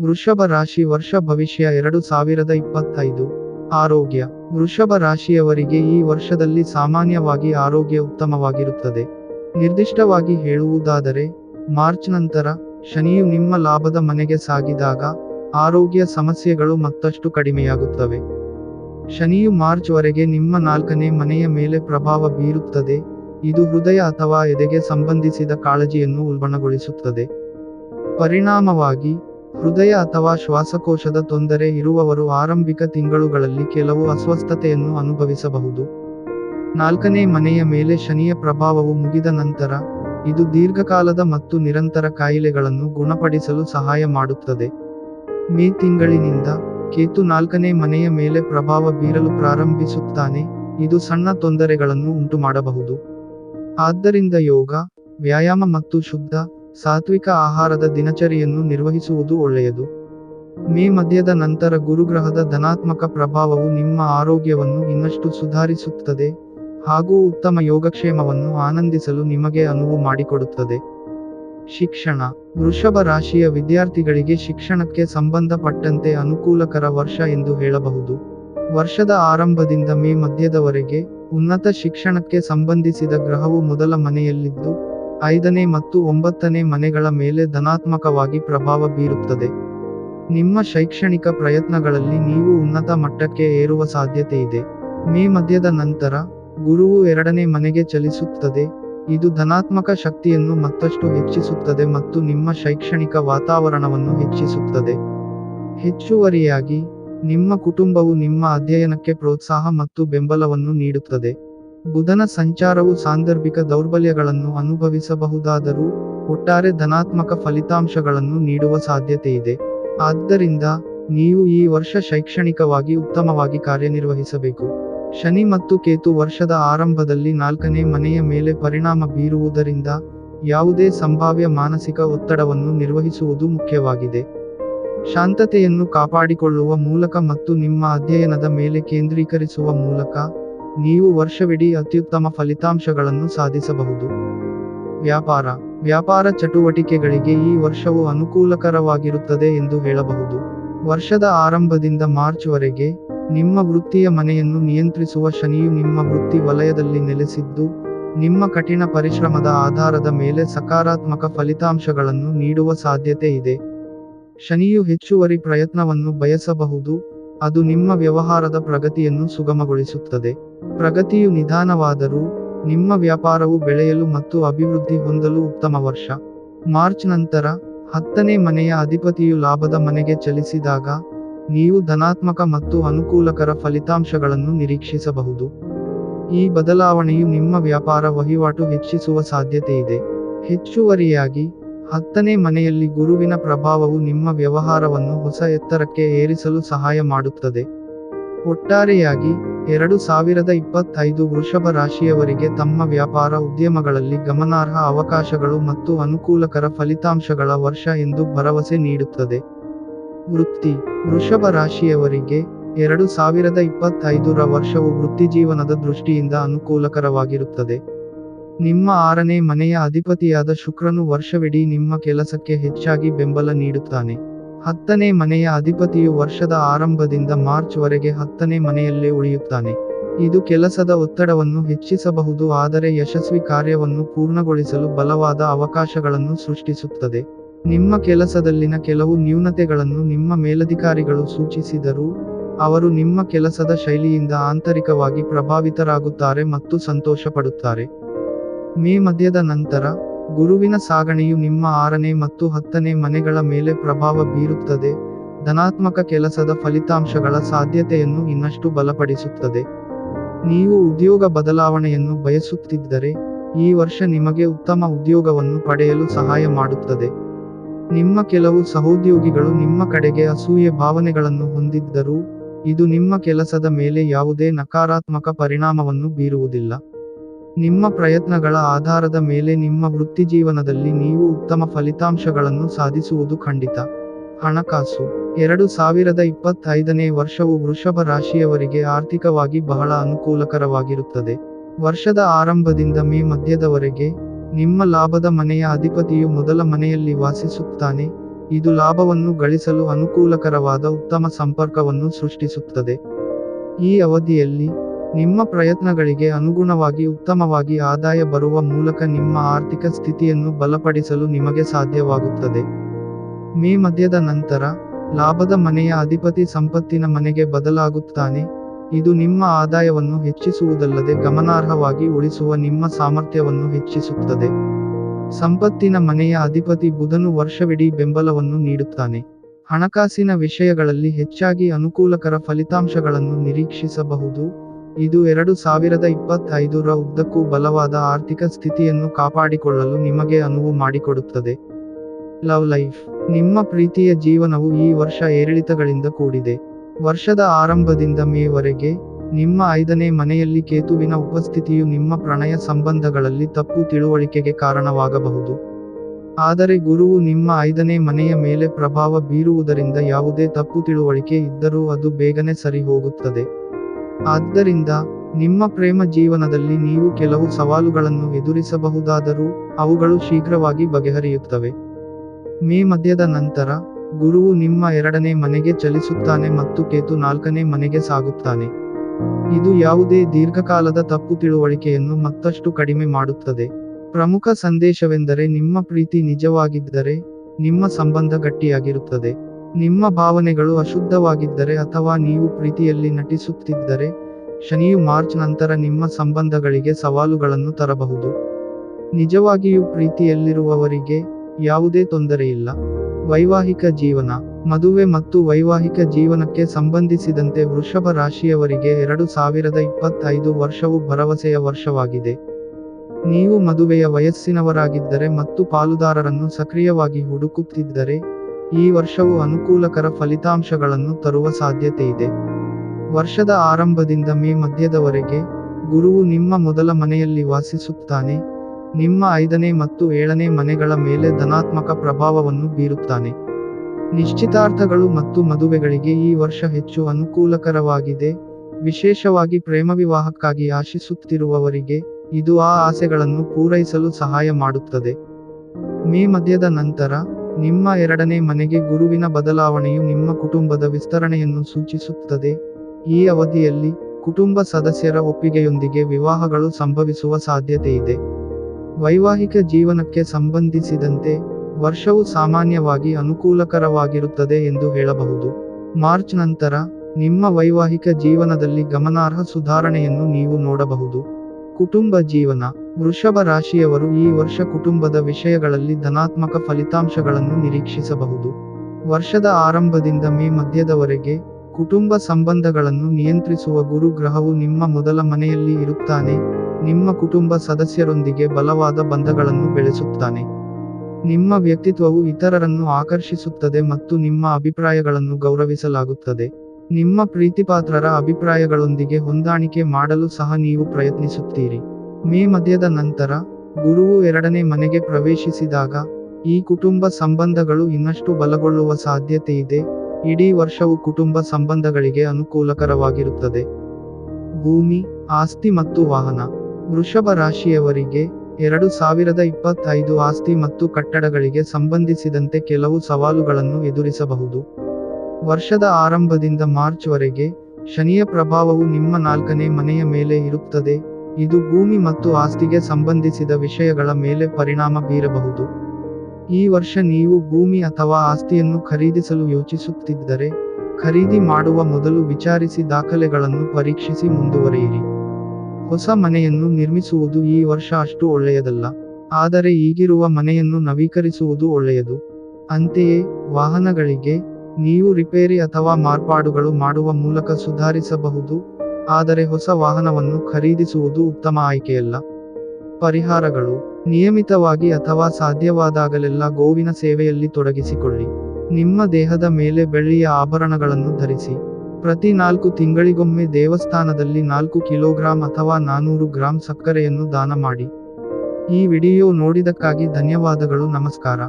ವೃಷಭ ರಾಶಿ ವರ್ಷ ಭವಿಷ್ಯ ಎರಡು ಸಾವಿರದ ಇಪ್ಪತ್ತೈದು. ಆರೋಗ್ಯ. ವೃಷಭ ರಾಶಿಯವರಿಗೆ ಈ ವರ್ಷದಲ್ಲಿ ಸಾಮಾನ್ಯವಾಗಿ ಆರೋಗ್ಯ ಉತ್ತಮವಾಗಿರುತ್ತದೆ. ನಿರ್ದಿಷ್ಟವಾಗಿ ಹೇಳುವುದಾದರೆ, ಮಾರ್ಚ್ ನಂತರ ಶನಿಯು ನಿಮ್ಮ ಲಾಭದ ಮನೆಗೆ ಸಾಗಿದಾಗ ಆರೋಗ್ಯ ಸಮಸ್ಯೆಗಳು ಮತ್ತಷ್ಟು ಕಡಿಮೆಯಾಗುತ್ತವೆ. ಶನಿಯು ಮಾರ್ಚ್ ವರೆಗೆ ನಿಮ್ಮ ನಾಲ್ಕನೇ ಮನೆಯ ಮೇಲೆ ಪ್ರಭಾವ ಬೀರುತ್ತದೆ. ಇದು ಹೃದಯ ಅಥವಾ ಎದೆಗೆ ಸಂಬಂಧಿಸಿದ ಕಾಳಜಿಯನ್ನು ಉಲ್ಬಣಗೊಳಿಸುತ್ತದೆ. ಪರಿಣಾಮವಾಗಿ ಹೃದಯ ಅಥವಾ ಶ್ವಾಸಕೋಶದ ತೊಂದರೆ ಇರುವವರು ಆರಂಭಿಕ ತಿಂಗಳುಗಳಲ್ಲಿ ಕೆಲವು ಅಸ್ವಸ್ಥತೆಯನ್ನು ಅನುಭವಿಸಬಹುದು. ನಾಲ್ಕನೇ ಮನೆಯ ಮೇಲೆ ಶನಿಯ ಪ್ರಭಾವವು ಮುಗಿದ ನಂತರ, ಇದು ದೀರ್ಘಕಾಲದ ಮತ್ತು ನಿರಂತರ ಕಾಯಿಲೆಗಳನ್ನು ಗುಣಪಡಿಸಲು ಸಹಾಯ ಮಾಡುತ್ತದೆ. ಮೇ ತಿಂಗಳಿನಿಂದ, ಕೇತು ನಾಲ್ಕನೇ ಮನೆಯ ಮೇಲೆ ಪ್ರಭಾವ ಬೀರಲು ಪ್ರಾರಂಭಿಸುತ್ತಾನೆ, ಇದು ಸಣ್ಣ ತೊಂದರೆಗಳನ್ನು ಉಂಟುಮಾಡಬಹುದು. ಆದ್ದರಿಂದ ಯೋಗ, ವ್ಯಾಯಾಮ ಮತ್ತು ಶುದ್ಧ ಸಾತ್ವಿಕ ಆಹಾರದ ದಿನಚರಿಯನ್ನು ನಿರ್ವಹಿಸುವುದು ಒಳ್ಳೆಯದು. ಮೇ ಮಧ್ಯದ ನಂತರ ಗುರುಗ್ರಹದ ಧನಾತ್ಮಕ ಪ್ರಭಾವವು ನಿಮ್ಮ ಆರೋಗ್ಯವನ್ನು ಇನ್ನಷ್ಟು ಸುಧಾರಿಸುತ್ತದೆ ಹಾಗೂ ಉತ್ತಮ ಯೋಗಕ್ಷೇಮವನ್ನು ಆನಂದಿಸಲು ನಿಮಗೆ ಅನುವು ಮಾಡಿಕೊಡುತ್ತದೆ. ಶಿಕ್ಷಣ. ವೃಷಭ ರಾಶಿಯ ವಿದ್ಯಾರ್ಥಿಗಳಿಗೆ ಶಿಕ್ಷಣಕ್ಕೆ ಸಂಬಂಧಪಟ್ಟಂತೆ ಅನುಕೂಲಕರ ವರ್ಷ ಎಂದು ಹೇಳಬಹುದು. ವರ್ಷದ ಆರಂಭದಿಂದ ಮೇ ಮಧ್ಯದವರೆಗೆ ಉನ್ನತ ಶಿಕ್ಷಣಕ್ಕೆ ಸಂಬಂಧಿಸಿದ ಗ್ರಹವು ಮೊದಲ ಮನೆಯಲ್ಲಿದ್ದು ಐದನೇ ಮತ್ತು ಒಂಬತ್ತನೇ ಮನೆಗಳ ಮೇಲೆ ಧನಾತ್ಮಕವಾಗಿ ಪ್ರಭಾವ ಬೀರುತ್ತದೆ. ನಿಮ್ಮ ಶೈಕ್ಷಣಿಕ ಪ್ರಯತ್ನಗಳಲ್ಲಿ ನೀವು ಉನ್ನತ ಮಟ್ಟಕ್ಕೆ ಏರುವ ಸಾಧ್ಯತೆ ಇದೆ. ಮೇ ಮಧ್ಯದ ನಂತರ, ಗುರುವು ಎರಡನೇ ಮನೆಗೆ ಚಲಿಸುತ್ತದೆ. ಇದು ಧನಾತ್ಮಕ ಶಕ್ತಿಯನ್ನು ಮತ್ತಷ್ಟು ಹೆಚ್ಚಿಸುತ್ತದೆ ಮತ್ತು ನಿಮ್ಮ ಶೈಕ್ಷಣಿಕ ವಾತಾವರಣವನ್ನು ಹೆಚ್ಚಿಸುತ್ತದೆ. ಹೆಚ್ಚುವರಿಯಾಗಿ, ನಿಮ್ಮ ಕುಟುಂಬವು ನಿಮ್ಮ ಅಧ್ಯಯನಕ್ಕೆ ಪ್ರೋತ್ಸಾಹ ಮತ್ತು ಬೆಂಬಲವನ್ನು ನೀಡುತ್ತದೆ. ಬುಧನ ಸಂಚಾರವು ಸಾಂದರ್ಭಿಕ ದೌರ್ಬಲ್ಯಗಳನ್ನು ಅನುಭವಿಸಬಹುದಾದರೂ ಒಟ್ಟಾರೆ ಧನಾತ್ಮಕ ಫಲಿತಾಂಶಗಳನ್ನು ನೀಡುವ ಸಾಧ್ಯತೆಯಿದೆ. ಆದ್ದರಿಂದ ನೀವು ಈ ವರ್ಷ ಶೈಕ್ಷಣಿಕವಾಗಿ ಉತ್ತಮವಾಗಿ ಕಾರ್ಯನಿರ್ವಹಿಸಬೇಕು. ಶನಿ ಮತ್ತು ಕೇತು ವರ್ಷದ ಆರಂಭದಲ್ಲಿ ನಾಲ್ಕನೇ ಮನೆಯ ಮೇಲೆ ಪರಿಣಾಮ ಬೀರುವುದರಿಂದ ಯಾವುದೇ ಸಂಭಾವ್ಯ ಮಾನಸಿಕ ಒತ್ತಡವನ್ನು ನಿರ್ವಹಿಸುವುದು ಮುಖ್ಯವಾಗಿದೆ. ಶಾಂತತೆಯನ್ನು ಕಾಪಾಡಿಕೊಳ್ಳುವ ಮೂಲಕ ಮತ್ತು ನಿಮ್ಮ ಅಧ್ಯಯನದ ಮೇಲೆ ಕೇಂದ್ರೀಕರಿಸುವ ಮೂಲಕ ನೀವು ವರ್ಷವಿಡೀ ಅತ್ಯುತ್ತಮ ಫಲಿತಾಂಶಗಳನ್ನು ಸಾಧಿಸಬಹುದು. ವ್ಯಾಪಾರ. ವ್ಯಾಪಾರ ಚಟುವಟಿಕೆಗಳಿಗೆ ಈ ವರ್ಷವು ಅನುಕೂಲಕರವಾಗಿರುತ್ತದೆ ಎಂದು ಹೇಳಬಹುದು. ವರ್ಷದ ಆರಂಭದಿಂದ ಮಾರ್ಚ್ ವರೆಗೆ, ನಿಮ್ಮ ವೃತ್ತಿಯ ಮನೆಯನ್ನು ನಿಯಂತ್ರಿಸುವ ಶನಿಯು ನಿಮ್ಮ ವೃತ್ತಿ ವಲಯದಲ್ಲಿ ನೆಲೆಸಿದ್ದು, ನಿಮ್ಮ ಕಠಿಣ ಪರಿಶ್ರಮದ ಆಧಾರದ ಮೇಲೆ ಸಕಾರಾತ್ಮಕ ಫಲಿತಾಂಶಗಳನ್ನು ನೀಡುವ ಸಾಧ್ಯತೆ ಇದೆ. ಶನಿಯು ಹೆಚ್ಚುವರಿ ಪ್ರಯತ್ನವನ್ನು ಬಯಸಬಹುದು ಅದು ನಿಮ್ಮ ವ್ಯವಹಾರದ ಪ್ರಗತಿಯನ್ನು ಸುಗಮಗೊಳಿಸುತ್ತದೆ. ಪ್ರಗತಿಯು ನಿಧಾನವಾದರೂ, ನಿಮ್ಮ ವ್ಯಾಪಾರವು ಬೆಳೆಯಲು ಮತ್ತು ಅಭಿವೃದ್ಧಿ ಹೊಂದಲು ಉತ್ತಮ ವರ್ಷ. ಮಾರ್ಚ್ ನಂತರ, ಹತ್ತನೇ ಮನೆಯ ಅಧಿಪತಿಯು ಲಾಭದ ಮನೆಗೆ ಚಲಿಸಿದಾಗ, ನೀವು ಧನಾತ್ಮಕ ಮತ್ತು ಅನುಕೂಲಕರ ಫಲಿತಾಂಶಗಳನ್ನು ನಿರೀಕ್ಷಿಸಬಹುದು. ಈ ಬದಲಾವಣೆಯು ನಿಮ್ಮ ವ್ಯಾಪಾರ ವಹಿವಾಟು ಹೆಚ್ಚಿಸುವ ಸಾಧ್ಯತೆಯಿದೆ. ಹೆಚ್ಚುವರಿಯಾಗಿ ಹತ್ತನೇ ಮನೆಯಲ್ಲಿ ಗುರುವಿನ ಪ್ರಭಾವವು ನಿಮ್ಮ ವ್ಯವಹಾರವನ್ನು ಹೊಸ ಎತ್ತರಕ್ಕೆ ಏರಿಸಲು ಸಹಾಯ ಮಾಡುತ್ತದೆ. ಒಟ್ಟಾರೆಯಾಗಿ, ಎರಡು ಸಾವಿರದ ಇಪ್ಪತ್ತೈದು ವೃಷಭ ರಾಶಿಯವರಿಗೆ ತಮ್ಮ ವ್ಯಾಪಾರ ಉದ್ಯಮಗಳಲ್ಲಿ ಗಮನಾರ್ಹ ಅವಕಾಶಗಳು ಮತ್ತು ಅನುಕೂಲಕರ ಫಲಿತಾಂಶಗಳ ವರ್ಷ ಎಂದು ಭರವಸೆ ನೀಡುತ್ತದೆ. ವೃತ್ತಿ, ವೃಷಭ ರಾಶಿಯವರಿಗೆ ಎರಡು ಸಾವಿರದ ಇಪ್ಪತ್ತೈದರ ವರ್ಷವು ವೃತ್ತಿಜೀವನದ ದೃಷ್ಟಿಯಿಂದ ಅನುಕೂಲಕರವಾಗಿರುತ್ತದೆ. ನಿಮ್ಮ ಆರನೇ ಮನೆಯ ಅಧಿಪತಿಯಾದ ಶುಕ್ರನು ವರ್ಷವಿಡೀ ನಿಮ್ಮ ಕೆಲಸಕ್ಕೆ ಹೆಚ್ಚಾಗಿ ಬೆಂಬಲ ನೀಡುತ್ತಾನೆ. ಹತ್ತನೇ ಮನೆಯ ಅಧಿಪತಿಯು ವರ್ಷದ ಆರಂಭದಿಂದ ಮಾರ್ಚ್ ವರೆಗೆ ಹತ್ತನೇ ಮನೆಯಲ್ಲೇ ಉಳಿಯುತ್ತಾನೆ. ಇದು ಕೆಲಸದ ಒತ್ತಡವನ್ನು ಹೆಚ್ಚಿಸಬಹುದು, ಆದರೆ ಯಶಸ್ವಿ ಕಾರ್ಯವನ್ನು ಪೂರ್ಣಗೊಳಿಸಲು ಬಲವಾದ ಅವಕಾಶಗಳನ್ನು ಸೃಷ್ಟಿಸುತ್ತದೆ. ನಿಮ್ಮ ಕೆಲಸದಲ್ಲಿನ ಕೆಲವು ನ್ಯೂನತೆಗಳನ್ನು ನಿಮ್ಮ ಮೇಲಧಿಕಾರಿಗಳು ಸೂಚಿಸಿದರೂ, ಅವರು ನಿಮ್ಮ ಕೆಲಸದ ಶೈಲಿಯಿಂದ ಆಂತರಿಕವಾಗಿ ಪ್ರಭಾವಿತರಾಗುತ್ತಾರೆ ಮತ್ತು ಸಂತೋಷಪಡುತ್ತಾರೆ. ಮೇ ಮಧ್ಯದ ನಂತರ, ಗುರುವಿನ ಸಾಗಣೆಯು ನಿಮ್ಮ ಆರನೇ ಮತ್ತು ಹತ್ತನೇ ಮನೆಗಳ ಮೇಲೆ ಪ್ರಭಾವ ಬೀರುತ್ತದೆ, ಧನಾತ್ಮಕ ಕೆಲಸದ ಫಲಿತಾಂಶಗಳ ಸಾಧ್ಯತೆಯನ್ನು ಇನ್ನಷ್ಟು ಬಲಪಡಿಸುತ್ತದೆ. ನೀವು ಉದ್ಯೋಗ ಬದಲಾವಣೆಯನ್ನು ಬಯಸುತ್ತಿದ್ದರೆ, ಈ ವರ್ಷ ನಿಮಗೆ ಉತ್ತಮ ಉದ್ಯೋಗವನ್ನು ಪಡೆಯಲು ಸಹಾಯ ಮಾಡುತ್ತದೆ. ನಿಮ್ಮ ಕೆಲವು ಸಹೋದ್ಯೋಗಿಗಳು ನಿಮ್ಮ ಕಡೆಗೆ ಅಸೂಯೆ ಭಾವನೆಗಳನ್ನು ಹೊಂದಿದ್ದರೂ, ಇದು ನಿಮ್ಮ ಕೆಲಸದ ಮೇಲೆ ಯಾವುದೇ ನಕಾರಾತ್ಮಕ ಪರಿಣಾಮವನ್ನು ಬೀರುವುದಿಲ್ಲ. ನಿಮ್ಮ ಪ್ರಯತ್ನಗಳ ಆಧಾರದ ಮೇಲೆ ನಿಮ್ಮ ವೃತ್ತಿಜೀವನದಲ್ಲಿ ನೀವು ಉತ್ತಮ ಫಲಿತಾಂಶಗಳನ್ನು ಸಾಧಿಸುವುದು ಖಂಡಿತ. ಹಣಕಾಸು. ಎರಡು ಸಾವಿರದ ಇಪ್ಪತ್ತೈದನೇ ವರ್ಷವು ವೃಷಭ ರಾಶಿಯವರಿಗೆ ಆರ್ಥಿಕವಾಗಿ ಬಹಳ ಅನುಕೂಲಕರವಾಗಿರುತ್ತದೆ. ವರ್ಷದ ಆರಂಭದಿಂದ ಮೇ ಮಧ್ಯದವರೆಗೆ ನಿಮ್ಮ ಲಾಭದ ಮನೆಯ ಅಧಿಪತಿಯು ಮೊದಲ ಮನೆಯಲ್ಲಿ ವಾಸಿಸುತ್ತಾನೆ. ಇದು ಲಾಭವನ್ನು ಗಳಿಸಲು ಅನುಕೂಲಕರವಾದ ಉತ್ತಮ ಸಂಪರ್ಕವನ್ನು ಸೃಷ್ಟಿಸುತ್ತದೆ. ಈ ಅವಧಿಯಲ್ಲಿ ನಿಮ್ಮ ಪ್ರಯತ್ನಗಳಿಗೆ ಅನುಗುಣವಾಗಿ ಉತ್ತಮವಾಗಿ ಆದಾಯ ಬರುವ ಮೂಲಕ ನಿಮ್ಮ ಆರ್ಥಿಕ ಸ್ಥಿತಿಯನ್ನು ಬಲಪಡಿಸಲು ನಿಮಗೆ ಸಾಧ್ಯವಾಗುತ್ತದೆ. ಮೇ ಮಧ್ಯದ ನಂತರ, ಲಾಭದ ಮನೆಯ ಅಧಿಪತಿ ಸಂಪತ್ತಿನ ಮನೆಗೆ ಬದಲಾಗುತ್ತಾನೆ. ಇದು ನಿಮ್ಮ ಆದಾಯವನ್ನು ಹೆಚ್ಚಿಸುವುದಲ್ಲದೆ ಗಮನಾರ್ಹವಾಗಿ ಉಳಿಸುವ ನಿಮ್ಮ ಸಾಮರ್ಥ್ಯವನ್ನು ಹೆಚ್ಚಿಸುತ್ತದೆ. ಸಂಪತ್ತಿನ ಮನೆಯ ಅಧಿಪತಿ ಬುಧನು ವರ್ಷವಿಡೀ ಬೆಂಬಲವನ್ನು ನೀಡುತ್ತಾನೆ. ಹಣಕಾಸಿನ ವಿಷಯಗಳಲ್ಲಿ ಹೆಚ್ಚಾಗಿ ಅನುಕೂಲಕರ ಫಲಿತಾಂಶಗಳನ್ನು ನಿರೀಕ್ಷಿಸಬಹುದು. ಇದು ಎರಡು ಸಾವಿರದ ಇಪ್ಪತ್ತೈದರ ಉದ್ದಕ್ಕೂ ಬಲವಾದ ಆರ್ಥಿಕ ಸ್ಥಿತಿಯನ್ನು ಕಾಪಾಡಿಕೊಳ್ಳಲು ನಿಮಗೆ ಅನುವು ಮಾಡಿಕೊಡುತ್ತದೆ. Love life. ನಿಮ್ಮ ಪ್ರೀತಿಯ ಜೀವನವು ಈ ವರ್ಷ ಏರಿಳಿತಗಳಿಂದ ಕೂಡಿದೆ. ವರ್ಷದ ಆರಂಭದಿಂದ ಮೇವರೆಗೆ ನಿಮ್ಮ ಐದನೇ ಮನೆಯಲ್ಲಿ ಕೇತುವಿನ ಉಪಸ್ಥಿತಿಯು ನಿಮ್ಮ ಪ್ರಣಯ ಸಂಬಂಧಗಳಲ್ಲಿ ತಪ್ಪು ತಿಳುವಳಿಕೆಗೆ ಕಾರಣವಾಗಬಹುದು. ಆದರೆ ಗುರುವು ನಿಮ್ಮ ಐದನೇ ಮನೆಯ ಮೇಲೆ ಪ್ರಭಾವ ಬೀರುವುದರಿಂದ ಯಾವುದೇ ತಪ್ಪು ತಿಳುವಳಿಕೆ ಇದ್ದರೂ ಅದು ಬೇಗನೆ ಸರಿ ಹೋಗುತ್ತದೆ ಆದ್ದರಿಂದ ನಿಮ್ಮ ಪ್ರೇಮ ಜೀವನದಲ್ಲಿ ನೀವು ಕೆಲವು ಸವಾಲುಗಳನ್ನು ಎದುರಿಸಬಹುದಾದರೂ ಅವುಗಳು ಶೀಘ್ರವಾಗಿ ಬಗೆಹರಿಯುತ್ತವೆ. ಮೇ ಮಧ್ಯದ ನಂತರ, ಗುರುವು ನಿಮ್ಮ ಎರಡನೇ ಮನೆಗೆ ಚಲಿಸುತ್ತಾನೆ ಮತ್ತು ಕೇತು ನಾಲ್ಕನೇ ಮನೆಗೆ ಸಾಗುತ್ತಾನೆ. ಇದು ಯಾವುದೇ ದೀರ್ಘಕಾಲದ ತಪ್ಪು ತಿಳುವಳಿಕೆಯನ್ನು ಮತ್ತಷ್ಟು ಕಡಿಮೆ ಮಾಡುತ್ತದೆ. ಪ್ರಮುಖ ಸಂದೇಶವೆಂದರೆ ನಿಮ್ಮ ಪ್ರೀತಿ ನಿಜವಾಗಿದ್ದರೆ, ನಿಮ್ಮ ಸಂಬಂಧ ಗಟ್ಟಿಯಾಗಿರುತ್ತದೆ. ನಿಮ್ಮ ಭಾವನೆಗಳು ಅಶುದ್ಧವಾಗಿದ್ದರೆ ಅಥವಾ ನೀವು ಪ್ರೀತಿಯಲ್ಲಿ ನಟಿಸುತ್ತಿದ್ದರೆ, ಶನಿಯು ಮಾರ್ಚ್ ನಂತರ ನಿಮ್ಮ ಸಂಬಂಧಗಳಿಗೆ ಸವಾಲುಗಳನ್ನು ತರಬಹುದು. ನಿಜವಾಗಿಯೂ ಪ್ರೀತಿಯಲ್ಲಿರುವವರಿಗೆ ಯಾವುದೇ ತೊಂದರೆಯಿಲ್ಲ. ವೈವಾಹಿಕ ಜೀವನ, ಮದುವೆ ಮತ್ತು ವೈವಾಹಿಕ ಜೀವನಕ್ಕೆ ಸಂಬಂಧಿಸಿದಂತೆ ವೃಷಭ ರಾಶಿಯವರಿಗೆ ಎರಡು ಸಾವಿರದ ಇಪ್ಪತ್ತೈದು ವರ್ಷವು ಭರವಸೆಯ ವರ್ಷವಾಗಿದೆ. ನೀವು ಮದುವೆಯ ವಯಸ್ಸಿನವರಾಗಿದ್ದರೆ ಮತ್ತು ಪಾಲುದಾರರನ್ನು ಸಕ್ರಿಯವಾಗಿ ಹುಡುಕುತ್ತಿದ್ದರೆ ಈ ವರ್ಷವು ಅನುಕೂಲಕರ ಫಲಿತಾಂಶಗಳನ್ನು ತರುವ ಸಾಧ್ಯತೆಯಿದೆ. ವರ್ಷದ ಆರಂಭದಿಂದ ಮೇ ಮಧ್ಯದವರೆಗೆ ಗುರುವು ನಿಮ್ಮ ಮೊದಲ ಮನೆಯಲ್ಲಿ ವಾಸಿಸುತ್ತಾನೆ, ನಿಮ್ಮ ಐದನೇ ಮತ್ತು ಏಳನೇ ಮನೆಗಳ ಮೇಲೆ ಧನಾತ್ಮಕ ಪ್ರಭಾವವನ್ನು ಬೀರುತ್ತಾನೆ. ನಿಶ್ಚಿತಾರ್ಥಗಳು ಮತ್ತು ಮದುವೆಗಳಿಗೆ ಈ ವರ್ಷ ಹೆಚ್ಚು ಅನುಕೂಲಕರವಾಗಿದೆ, ವಿಶೇಷವಾಗಿ ಪ್ರೇಮವಿವಾಹಕ್ಕಾಗಿ ಆಶಿಸುತ್ತಿರುವವರಿಗೆ ಇದು ಆ ಆಸೆಗಳನ್ನು ಪೂರೈಸಲು ಸಹಾಯ ಮಾಡುತ್ತದೆ. ಮೇ ಮಧ್ಯದ ನಂತರ ನಿಮ್ಮ ಎರಡನೇ ಮನೆಗೆ ಗುರುವಿನ ಬದಲಾವಣೆಯು ನಿಮ್ಮ ಕುಟುಂಬದ ವಿಸ್ತರಣೆಯನ್ನು ಸೂಚಿಸುತ್ತದೆ. ಈ ಅವಧಿಯಲ್ಲಿ ಕುಟುಂಬ ಸದಸ್ಯರ ಒಪ್ಪಿಗೆಯೊಂದಿಗೆ ವಿವಾಹಗಳು ಸಂಭವಿಸುವ ಸಾಧ್ಯತೆಯಿದೆ. ವೈವಾಹಿಕ ಜೀವನಕ್ಕೆ ಸಂಬಂಧಿಸಿದಂತೆ ವರ್ಷವು ಸಾಮಾನ್ಯವಾಗಿ ಅನುಕೂಲಕರವಾಗಿರುತ್ತದೆ ಎಂದು ಹೇಳಬಹುದು. ಮಾರ್ಚ್ ನಂತರ ನಿಮ್ಮ ವೈವಾಹಿಕ ಜೀವನದಲ್ಲಿ ಗಮನಾರ್ಹ ಸುಧಾರಣೆಯನ್ನು ನೀವು ನೋಡಬಹುದು. ಕುಟುಂಬ ಜೀವನ ವೃಷಭ ರಾಶಿಯವರು ಈ ವರ್ಷ ಕುಟುಂಬದ ವಿಷಯಗಳಲ್ಲಿ ಧನಾತ್ಮಕ ಫಲಿತಾಂಶಗಳನ್ನು ನಿರೀಕ್ಷಿಸಬಹುದು. ವರ್ಷದ ಆರಂಭದಿಂದ ಮೇ ಮಧ್ಯದವರೆಗೆ ಕುಟುಂಬ ಸಂಬಂಧಗಳನ್ನು ನಿಯಂತ್ರಿಸುವ ಗುರು ಗ್ರಹವು ನಿಮ್ಮ ಮೊದಲ ಮನೆಯಲ್ಲಿ ಇರುತ್ತಾನೆ. ನಿಮ್ಮ ಕುಟುಂಬ ಸದಸ್ಯರೊಂದಿಗೆ ಬಲವಾದ ಬಂಧಗಳನ್ನು ಬೆಳೆಸುತ್ತಾನೆ. ನಿಮ್ಮ ವ್ಯಕ್ತಿತ್ವವು ಇತರರನ್ನು ಆಕರ್ಷಿಸುತ್ತದೆ ಮತ್ತು ನಿಮ್ಮ ಅಭಿಪ್ರಾಯಗಳನ್ನು ಗೌರವಿಸಲಾಗುತ್ತದೆ. ನಿಮ್ಮ ಪ್ರೀತಿಪಾತ್ರರ ಅಭಿಪ್ರಾಯಗಳೊಂದಿಗೆ ಹೊಂದಾಣಿಕೆ ಮಾಡಲು ಸಹ ನೀವು ಪ್ರಯತ್ನಿಸುತ್ತೀರಿ. ಮೇ ಮಧ್ಯದ ನಂತರ, ಗುರುವು ಎರಡನೇ ಮನೆಗೆ ಪ್ರವೇಶಿಸಿದಾಗ, ಈ ಕುಟುಂಬ ಸಂಬಂಧಗಳು ಇನ್ನಷ್ಟು ಬಲಗೊಳ್ಳುವ ಸಾಧ್ಯತೆ ಇದೆ. ಇಡೀ ವರ್ಷವು ಕುಟುಂಬ ಸಂಬಂಧಗಳಿಗೆ ಅನುಕೂಲಕರವಾಗಿರುತ್ತದೆ. ಭೂಮಿ, ಆಸ್ತಿ ಮತ್ತು ವಾಹನ. ವೃಷಭ ರಾಶಿಯವರಿಗೆ ಎರಡು ಸಾವಿರದ ಇಪ್ಪತ್ತೈದು ಆಸ್ತಿ ಮತ್ತು ಕಟ್ಟಡಗಳಿಗೆ ಸಂಬಂಧಿಸಿದಂತೆ ಕೆಲವು ಸವಾಲುಗಳನ್ನು ಎದುರಿಸಬಹುದು. ವರ್ಷದ ಆರಂಭದಿಂದ ಮಾರ್ಚ್ವರೆಗೆ ಶನಿಯ ಪ್ರಭಾವವು ನಿಮ್ಮ ನಾಲ್ಕನೇ ಮನೆಯ ಮೇಲೆ ಇರುತ್ತದೆ. ಇದು ಭೂಮಿ ಮತ್ತು ಆಸ್ತಿಗೆ ಸಂಬಂಧಿಸಿದ ವಿಷಯಗಳ ಮೇಲೆ ಪರಿಣಾಮ ಬೀರಬಹುದು. ಈ ವರ್ಷ ನೀವು ಭೂಮಿ ಅಥವಾ ಆಸ್ತಿಯನ್ನು ಖರೀದಿಸಲು ಯೋಚಿಸುತ್ತಿದ್ದರೆ, ಖರೀದಿ ಮಾಡುವ ಮೊದಲು ವಿಚಾರಿಸಿ ದಾಖಲೆಗಳನ್ನು ಪರೀಕ್ಷಿಸಿ ಮುಂದುವರಿಯಿರಿ. ಹೊಸ ಮನೆಯನ್ನು ನಿರ್ಮಿಸುವುದು ಈ ವರ್ಷ ಅಷ್ಟು ಒಳ್ಳೆಯದಲ್ಲ, ಆದರೆ ಈಗಿರುವ ಮನೆಯನ್ನು ನವೀಕರಿಸುವುದು ಒಳ್ಳೆಯದು. ಅಂತೆಯೇ, ವಾಹನಗಳಿಗೆ ನೀವು ರಿಪೇರಿ ಅಥವಾ ಮಾರ್ಪಾಡುಗಳು ಮಾಡುವ ಮೂಲಕ ಸುಧಾರಿಸಬಹುದು ಆದರೆ ಹೊಸ ವಾಹನವನ್ನು ಖರೀದಿಸುವುದು ಉತ್ತಮ ಆಯ್ಕೆಯಲ್ಲ. ಪರಿಹಾರಗಳು. ನಿಯಮಿತವಾಗಿ ಅಥವಾ ಸಾಧ್ಯವಾದಾಗಲೆಲ್ಲ ಗೋವಿನ ಸೇವೆಯಲ್ಲಿ ತೊಡಗಿಸಿಕೊಳ್ಳಿ. ನಿಮ್ಮ ದೇಹದ ಮೇಲೆ ಬೆಳ್ಳಿಯ ಆಭರಣಗಳನ್ನು ಧರಿಸಿ. ಪ್ರತಿ ನಾಲ್ಕು ತಿಂಗಳಿಗೊಮ್ಮೆ ದೇವಸ್ಥಾನದಲ್ಲಿ ನಾಲ್ಕು ಕಿಲೋಗ್ರಾಂ ಅಥವಾ ನಾನೂರು ಗ್ರಾಂ ಸಕ್ಕರೆಯನ್ನು ದಾನ ಮಾಡಿ. ಈ ವಿಡಿಯೋ ನೋಡಿದಕ್ಕಾಗಿ ಧನ್ಯವಾದಗಳು, ನಮಸ್ಕಾರ.